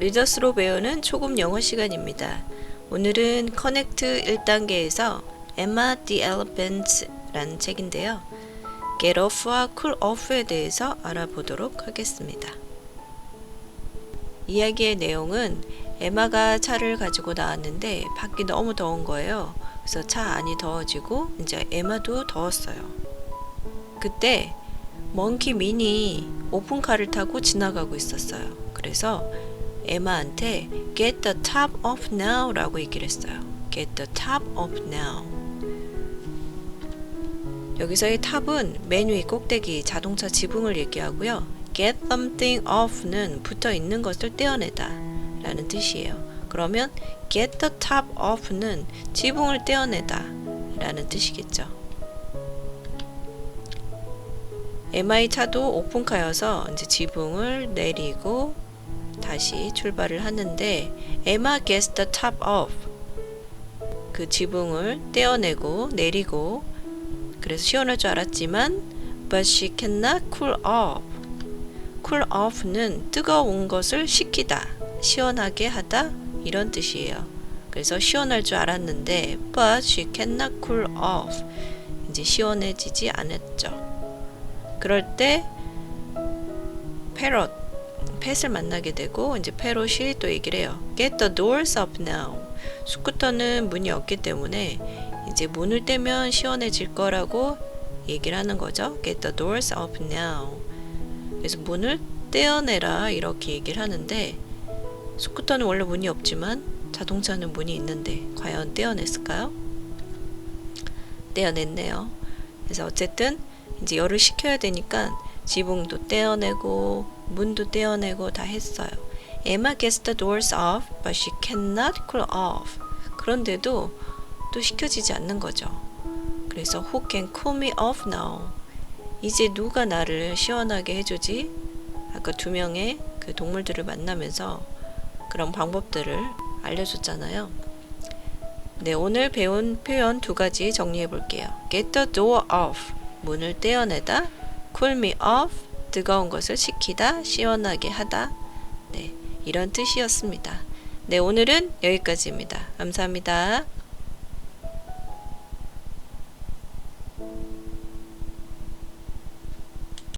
리더스로 배우는 초급 영어 시간입니다. 오늘은 커넥트 1단계에서 Emma the Elephant라는 책인데요. Get Off와 Cool Off에 대해서 알아보도록 하겠습니다. 이야기의 내용은 에마가 차를 가지고 나왔는데 밖이 너무 더운 거예요. 그래서 차 안이 더워지고 이제 에마도 더웠어요. 그때 먼키 민이 오픈카를 타고 지나가고 있었어요. 그래서 에마한테 Get the top off now 라고 얘기를 했어요. Get the top off now. 여기서의 탑은 맨위 꼭대기 자동차 지붕을 얘기하고요. Get something off는 붙어 있는 것을 떼어내다 라는 뜻이에요. 그러면 Get the top off는 지붕을 떼어내다 라는 뜻이겠죠. MI 차도 오픈카여서 이제 지붕을 내리고 다시 출발을 하는데 Emma gets the top off. 그 지붕을 떼어내고 내리고 그래서 시원할 줄 알았지만 but she cannot cool off. Cool off는 뜨거운 것을 식히다 시원하게 하다 이런 뜻이에요. 그래서 시원할 줄 알았는데 but she cannot cool off. 이제 시원해지지 않았죠. 그럴 때패 럿 펫을 만나게 되고 이제 패롯이 또 얘기를 해요. Get the doors up now. 스쿠터는 문이 없기 때문에 이제 문을 떼면 시원해질 거라고 얘기를 하는 거죠. Get the doors up now. 그래서 문을 떼어내라 이렇게 얘기를 하는데 스쿠터는 원래 문이 없지만 자동차는 문이 있는데 과연 떼어냈을까요? 떼어냈네요. 그래서 어쨌든 이제 열을 식혀야 되니까 지붕도 떼어내고 문도 떼어내고 다 했어요. Emma gets the doors off, but she cannot cool off. 그런데도 또 식혀지지 않는 거죠. 그래서 Who can cool me off now? 이제 누가 나를 시원하게 해주지? 아까 두 명의 그 동물들을 만나면서 그런 방법들을 알려줬잖아요. 네, 오늘 배운 표현 두 가지 정리해 볼게요. Get the door off. 문을 떼어내다. Cool me off. 뜨거운 것을 식히다, 시원하게 하다. 네, 이런 뜻이었습니다. 네, 오늘은 여기까지입니다. 감사합니다.